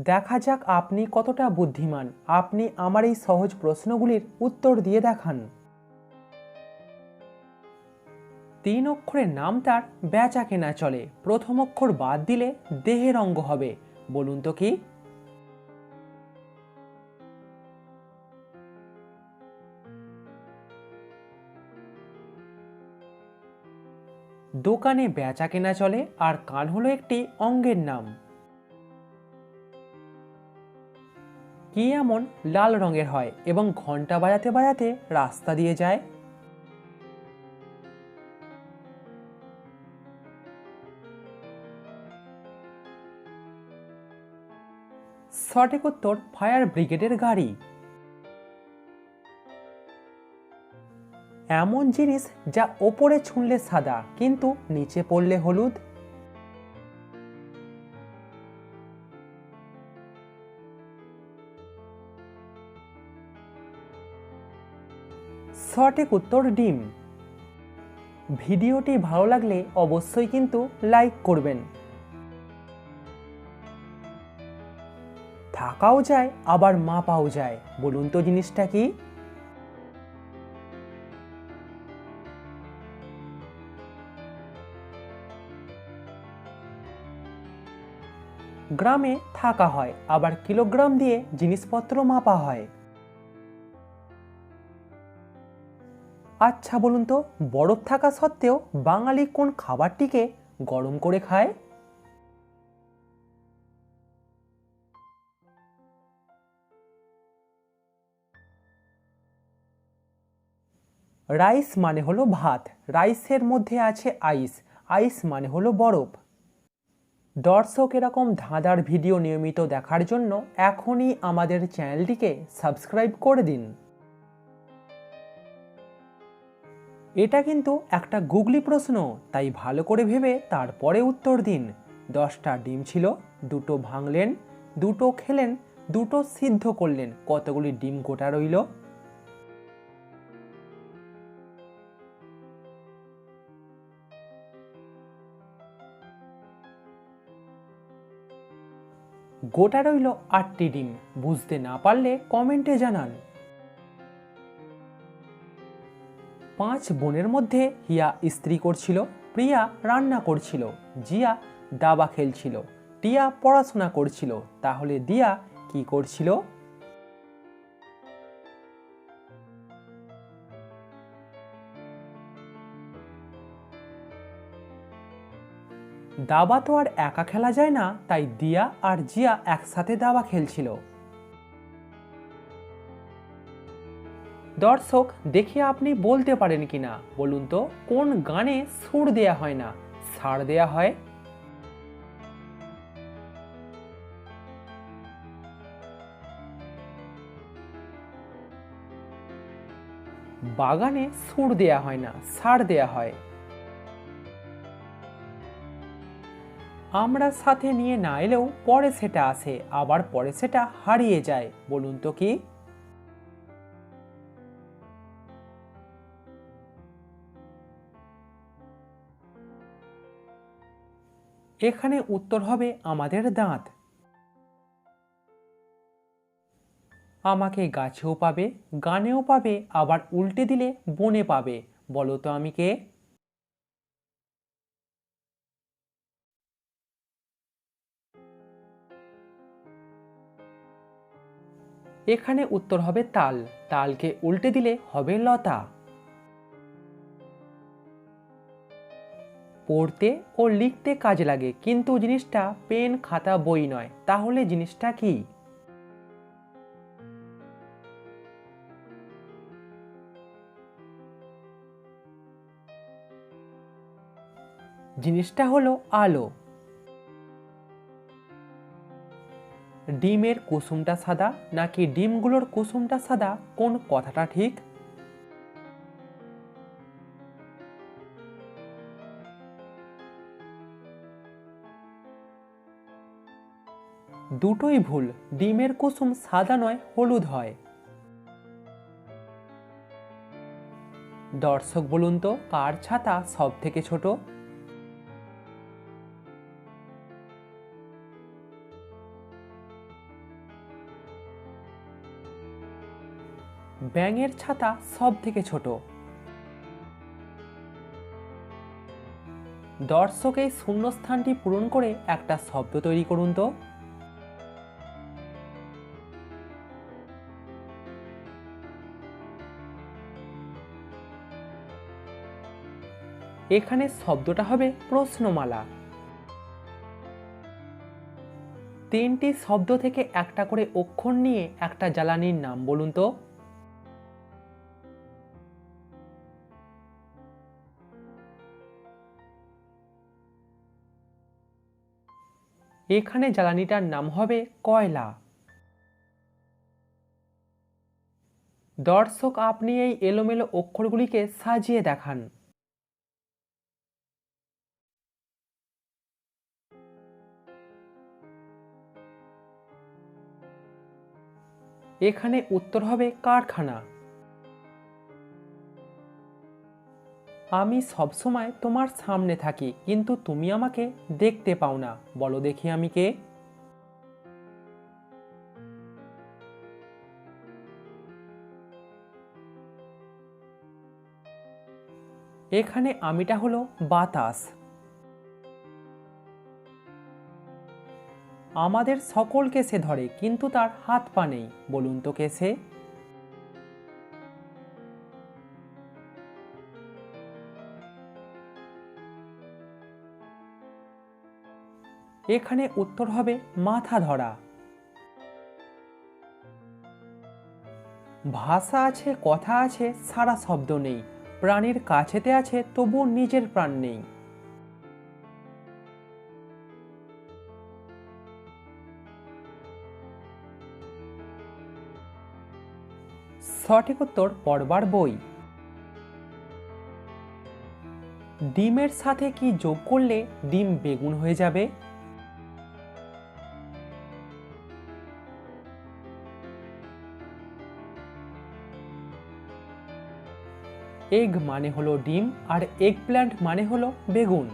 দেখা যাক আপনি কতটা বুদ্ধিমান। আপনি আমার এই সহজ প্রশ্নগুলির উত্তর দিয়ে দেখান। তিন অক্ষরের নাম তার বেচা কেনা চলে। প্রথম অক্ষর বাদ দিলে দেহের অঙ্গ হবে। বলুন তো কি? দোকানে বেচা কেনা চলে আর কান হলো একটি অঙ্গের নাম। কি এমন লাল রঙের হয় এবং ঘণ্টা বাজাতে বাজাতে রাস্তা দিয়ে যায়? সঠিক উত্তর ফায়ার ব্রিগেডের গাড়ি। এমন জিনিস যা ওপরে ছুঁড়লে সাদা, কিন্তু নিচে পড়লে হলুদ? সঠিক উত্তর ডিম। ভিডিওটি ভালো লাগলে অবশ্যই কিন্তু লাইক করবেন। থাকাও যায়, আবার মাপাও যায়। বলুন তো জিনিসটা কি? গ্রামে থাকা হয়, আবার কিলোগ্রাম দিয়ে জিনিসপত্র মাপা হয়। আচ্ছা বলুন তো, বরফ থাকা সত্ত্বেও বাঙালি কোন খাবারটিকে গরম করে খায়? রাইস মানে হলো ভাত, রাইসের মধ্যে আছে আইস আইস মানে হলো বরফ। দর্শক, এরকম ধাঁধার ভিডিও নিয়মিত দেখার জন্য এখনই আমাদের চ্যানেলটিকে সাবস্ক্রাইব করে দিন। এটা কিন্তু একটা গুগলি প্রশ্ন, তাই ভালো করে ভেবে তারপরে উত্তর দিন। দশটা ডিম ছিল, দুটো ভাঙলেন, দুটো খেলেন, দুটো সিদ্ধ করলেন, কতগুলি ডিম গোটা রইল? গোটা রইল আটটি ডিম, বুঝতে না পারলে কমেন্টে জানান। পাঁচ বোনের মধ্যে হিয়া স্ত্রী করছিল, প্রিয়া রান্না করছিল, জিয়া দাবা খেলছিল, টিয়া পড়াশোনা করছিল। তাহলে দিয়া কি করছিল? দাবা তো আর একা খেলা যায় না, তাই দিয়া আর জিয়া একসাথে দাবা খেলছিল। দর্শক, দেখে আপনি বলতে পারেন কিনা? বলুন তো, কোন গানে সুর দেয়া হয় না? সার দেয়া হয়। বাগানে সুর দেয়া হয় না সার দেয়া হয়। আমরা সাথে নিয়ে না এলেও পরে সেটা আসে, আবার পরে সেটা হারিয়ে যায়, বলুন তো কি? এখানে উত্তর হবে আমাদের দাঁত। আমাকে গাছেও পাবে, গানেও পাবে, আবার উল্টে দিলে বনে পাবে। বলো তো আমি কে? এখানে উত্তর হবে তাল। তালকে উল্টে দিলে হবে লতা। পড়তে ও লিখতে কাজে লাগে, কিন্তু জিনিসটা পেন, খাতা, বই নয়। তাহলে জিনিসটা কি? জিনিসটা হলো আলো। ডিমের কুসুমটা সাদা, নাকি ডিমগুলোর কুসুমটা সাদা? কোন কথাটা ঠিক? দুটোই ভুল। ডিমের কুসুম সাদা নয়, হলুদ হয়। দর্শক বলুন তো, কার ছাতা সব থেকে ছোট? ব্যাঙের ছাতা সব থেকে ছোট। দর্শক, এই শূন্যস্থানটি পূরণ করে একটা শব্দ তৈরি করুন তো। এখানে শব্দটা হবে প্রশ্নমালা। তিনটি শব্দ থেকে একটা করে অক্ষর নিয়ে একটা জ্বালানির নাম বলুন তো। এখানে জ্বালানিটার নাম হবে কয়লা। দর্শক, আপনি এই এলোমেলো অক্ষরগুলিকে সাজিয়ে দেখান। এখানে উত্তর হবে কারখানা। আমি সবসময় তোমার সামনে থাকি, কিন্তু তুমি আমাকে দেখতে পাও না। বলো দেখি আমি কে। এখানে আমিটা হলো বাতাস। আমাদের সকলকে সে ধরে, কিন্তু তার হাত পা নেই। বলুন তো কে সে এখানে উত্তর হবে মাথা ধরা। ভাষা আছে, কথা আছে, সারা শব্দ নেই। প্রাণীর কাছেতে আছে তবু নিজের প্রাণ নেই। সঠিক উত্তর পড়বার বই। ডিমের সাথে কি যোগ করলে ডিম বেগুন হয়ে যাবে? এগ মানে হলো ডিম আর এগ প্ল্যান্ট মানে হলো বেগুন।